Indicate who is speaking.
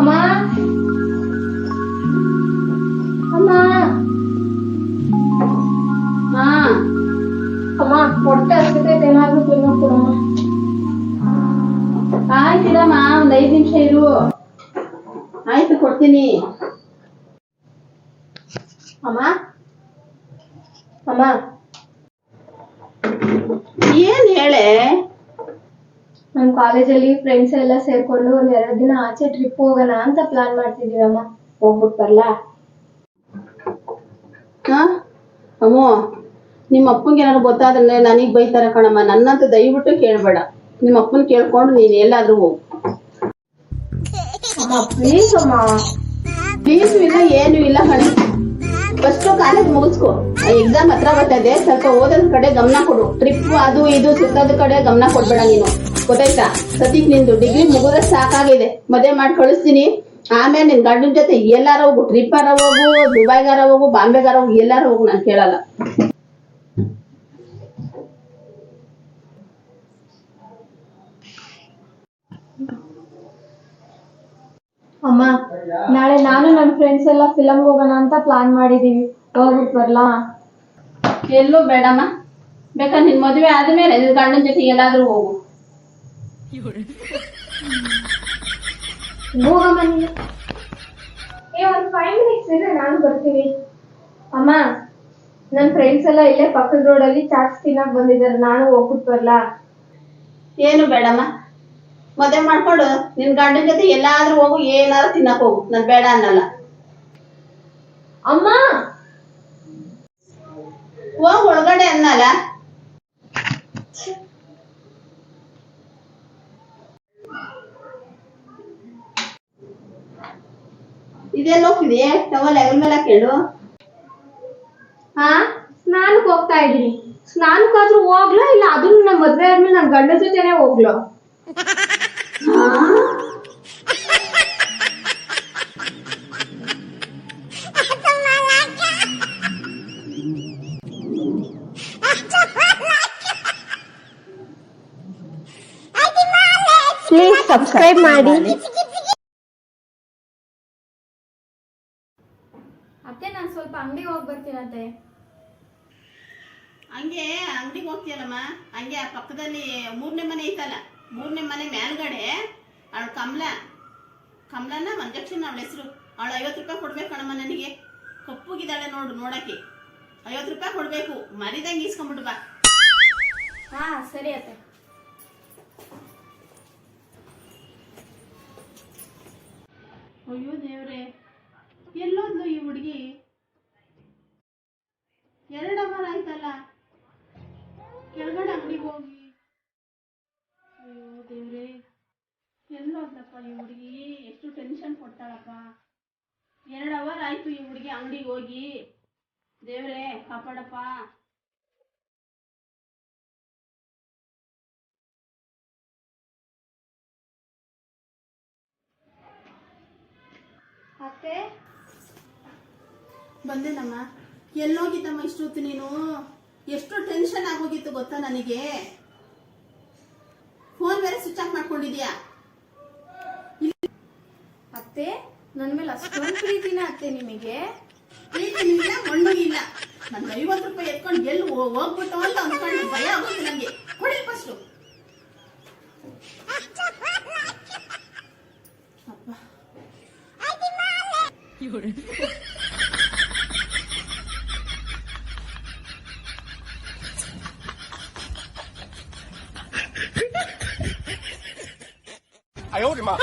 Speaker 1: ಅಮ್ಮ. ಅಮ್ಮ.
Speaker 2: ಹಾ.
Speaker 1: ಅಮ್ಮ, ಹೊಟ್ಟೆ ಹಸಿತೈತೆ ಏನಾದ್ರು ತಿನ್ನೋಕ್ ಕೊಡಮ್ಮ
Speaker 2: ಆಯ್ತಿರಮ್ಮ ಒಂದ್ ಐದ್ ನಿಮಿಷ ಇರು. ಆಯ್ತು, ಕೊಡ್ತೀನಿ.
Speaker 1: ಅಮ್ಮ. ಅಮ್ಮ.
Speaker 2: ಏನ್ ಹೇಳೆ?
Speaker 1: ಕಾಲೇಜಲ್ಲಿ ಫ್ರೆಂಡ್ಸ್ ಎಲ್ಲ ಸೇರ್ಕೊಂಡು ಒಂದ್ ಎರಡ್ ದಿನ ಆಚೆ ಟ್ರಿಪ್ ಹೋಗೋಣ ಅಂತ ಪ್ಲಾನ್ ಮಾಡ್ತಿದೀವಮ್ಮ ಹೋಗ್ಬಿಟ್ ಬರ್ಲಾ?
Speaker 2: ಹಾ ಅಮ್ಮೋ ನಿಮ್ಮ ಅಪ್ಪಂಗೆ ಏನಾದ್ರು ಗೊತ್ತಾದ್ರೆ ನನಗ್ ಬೈತಾರ ಕಣಮ್ಮ. ನನ್ನಂತ ದಯವಿಟ್ಟು ಕೇಳ್ಬೇಡ. ನಿಮ್ಮ ಅಪ್ಪನ್ ಕೇಳ್ಕೊಂಡು ನೀನ್ ಎಲ್ಲಾದ್ರೂ ಹೋಗು.
Speaker 1: ಅಮ್ಮ ಪ್ಲೀಸ್ ಅಮ್ಮ.
Speaker 2: ಫೀಸು ಇಲ್ಲ ಏನು ಇಲ್ಲ ಕಣೆ. First college ಮುಗಿಸ್ಕೊ. ಎಕ್ಸಾಮ್ ಹತ್ರ ಬರ್ತದೆ. ಸ್ವಲ್ಪ ಓದೋದ್ ಕಡೆ ಗಮನ ಕೊಡು. ಟ್ರಿಪ್ ಅದು ಇದು ಸುತ್ತೋದ್ ಕಡೆ ಗಮನ ಕೊಡ್ಬೇಡ ನೀನು. ಗೊತ್ತಾಯ್ತಾ? ಸತೀಕ್ ನಿಂದು ಡಿಗ್ರಿ ಮುಗಿದ್ರೆ ಸಾಕಾಗಿದೆ. ಮದುವೆ ಮಾಡಿ ಕಳಿಸ್ತೀನಿ ಆಮೇಲೆ ನಿನ್ ಗಂಡನ ಜೊತೆ ಎಲ್ಲಾರ ಹೋಗು ಟ್ರಿಪ್ಪಾರ ಹೋಗು ದುಬೈಗಾರ ಹೋಗು ಬಾಂಬೆಗಾರ ಹೋಗು ಎಲ್ಲಾರ ಹೋಗು ನಾನು ಕೇಳಲ್ಲ.
Speaker 1: ಅಮ್ಮ ನಾಳೆ ನಾನು ನನ್ ಫ್ರೆಂಡ್ಸ್ ಎಲ್ಲ ಫಿಲಮ್ ಹೋಗೋಣ ಅಂತ ಪ್ಲಾನ್ ಮಾಡಿದೀವಿ. ಹೋಗ್ಬಿಟ್ಟು ಬರ್ಲಾ?
Speaker 2: ಎಲ್ಲೂ ಬೇಡಮ್ಮ. ಬೇಕಾದ್ರೆ ನಿನ್ ಮದುವೆ ಆದ್ಮೇಲೆ ನಿನ್ ಗಂಡನ ಜೊತೆ ಎಲ್ಲಾದ್ರೂ ಹೋಗು.
Speaker 1: ಏ ಒಂದು ಫೈವ್ ಮಿನಿಟ್ಸ್ ಇದೆ ನಾನು ಬರ್ತೀನಿ. ಅಮ್ಮ ನನ್ನ ಫ್ರೆಂಡ್ಸ್ ಎಲ್ಲ ಇಲ್ಲೇ ಪಕ್ಕದ ರೋಡಲ್ಲಿ ಚಾಟ್ಸ್ ತಿನ್ನಕ್ ಬಂದಿದ್ದಾರೆ. ನಾನು ಹೋಗ್ಬಿಟ್ಟು ಬರ್ಲಾ?
Speaker 2: ಏನು ಬೇಡಮ್ಮ. ಮದುವೆ ಮಾಡ್ಕೊಂಡು ನಿನ್ ಗಂಡನ ಜೊತೆ ಎಲ್ಲಾದ್ರೂ ಹೋಗು ಏನಾದ್ರು ತಿನ್ನಕ್ ಹೋಗು. ನಾನು ಬೇಡ ಅನ್ನಲ್ಲ.
Speaker 1: ಅಮ್ಮ!
Speaker 2: ಇದೇನ್ ಹೋಗ್ತಿದೆ ಟವಲ್ ಹೆಗಲ ಮೇಲೆ ಹಾಕೊಂಡು
Speaker 1: ಹಾ ಸ್ನಾನಕ್ ಹೋಗ್ತಾ ಇದೀನಿ ಸ್ನಾನಕ್ಕಾದ್ರೂ ಹೋಗ್ಲಾ ಇಲ್ಲ ಅದನ್ನು ನಮ್ ಮದ್ವೆ ಆದ್ಮೇಲೆ ನನ್ ಗಂಡ ಜೊತೆನೆ ಹೋಗ್ಲಾ ಪ್ಲೀಸ್ ಸಬ್ಸ್ಕ್ರೈಬ್ ಮಾಡಿ ಅತ್ತೆ ನಾನು ಸ್ವಲ್ಪ ಅಂಗಡಿಗೆ ಹೋಗಿ ಬರ್ತೀನಂತೆ.
Speaker 2: ಹಂಗೆ ಅಂಗಡಿಗೆ ಹೋಗ್ತೀಯಲ್ಲಮ್ಮ? ಹಂಗೆ ಆ ಪಕ್ಕದಲ್ಲಿ ಮೂರನೇ ಮನೆ ಐತಲ್ಲ ಮೂರನೇ ಮನೆ ಮೇಲ್ಗಡೆ ಅವಳು ಕಮಲ ಕಮಲನ ಮಂಜಕ್ಷನ್ ಅವಳ ಹೆಸರು. ಅವಳು ಐವತ್ತು ರೂಪಾಯಿ ಕೊಡ್ಬೇಕು ಕಣಮ್ಮ ನನಗೆ. ಕಪ್ಪುಗಿದ್ದಾಳೆ ನೋಡು ನೋಡಕ್ಕೆ. ಐವತ್ತು ರೂಪಾಯಿ ಕೊಡ್ಬೇಕು ಮರಿದಂಗೆ ಈಸ್ಕೊಂಡ್ಬಿಟ್ಟು ಬಾ.
Speaker 1: ಹಾ ಸರಿ ಅತ್ತೆ.
Speaker 2: ಅಯ್ಯೋ ದೇವ್ರೆ. ಎಲ್ಲೋದ್ಲು ಎರಡು ಅವರ್ ಆಯ್ತಲ್ಲ? ಕೆಳಗಡೆ ಅಂಗಡಿಗೆ ಹೋಗಿ. ಅಯ್ಯೋ ದೇವ್ರೆ ಎಲ್ಲೋದ್ಲಪ್ಪ ಈ ಹುಡುಗಿ? ಎಷ್ಟು ಟೆನ್ಷನ್ ಕೊಡ್ತಾಳಪ್ಪ. ಎರಡು ಅವರ್ ಆಯ್ತು ಈ ಹುಡುಗಿ ಅಂಗಡಿಗೆ ಹೋಗಿ. ದೇವ್ರೆ, ಕಾಪಾಡಪ್ಪ.
Speaker 1: ಅತ್ತೆ?
Speaker 2: ಬಂದೇನಮ್ಮ ಎಲ್ಲೋಗಿದ್ದಮ್ಮ ಇಷ್ಟೊತ್ತು ನೀನು? ಎಷ್ಟು ಟೆನ್ಷನ್ ಆಗೋಗಿತ್ತು ಗೊತ್ತಾ ನನಗೆ? ಫೋನ್ ಬೇರೆ ಸ್ವಿಚ್ ಆಫ್ ಮಾಡ್ಕೊಂಡಿದ್ಯಾ?
Speaker 1: ಅತ್ತೆ ನನ್ ಮೇಲೆ ಅಷ್ಟೊಂದು ಪ್ರೀತಿನ ಅತ್ತೆ ನಿಮಗೆ?
Speaker 2: ಪ್ರೀತಿ ಇಲ್ಲ ಮಣ್ಣು ಇಲ್ಲ. ನನ್ ಐವತ್ತು ರೂಪಾಯಿ ಎತ್ಕೊಂಡು ಎಲ್ಲಿ ಹೋಗ್ಬಿಟ್ಟು ಅಂತ ಅಂದ್ಕೊಂಡು ಭಯ ಆಗುತ್ತೆ ನನಗೆ ಕೊಡಿ ಫಸ್ಟು ಅಪ್ಪ.
Speaker 3: 哎呦我的妈！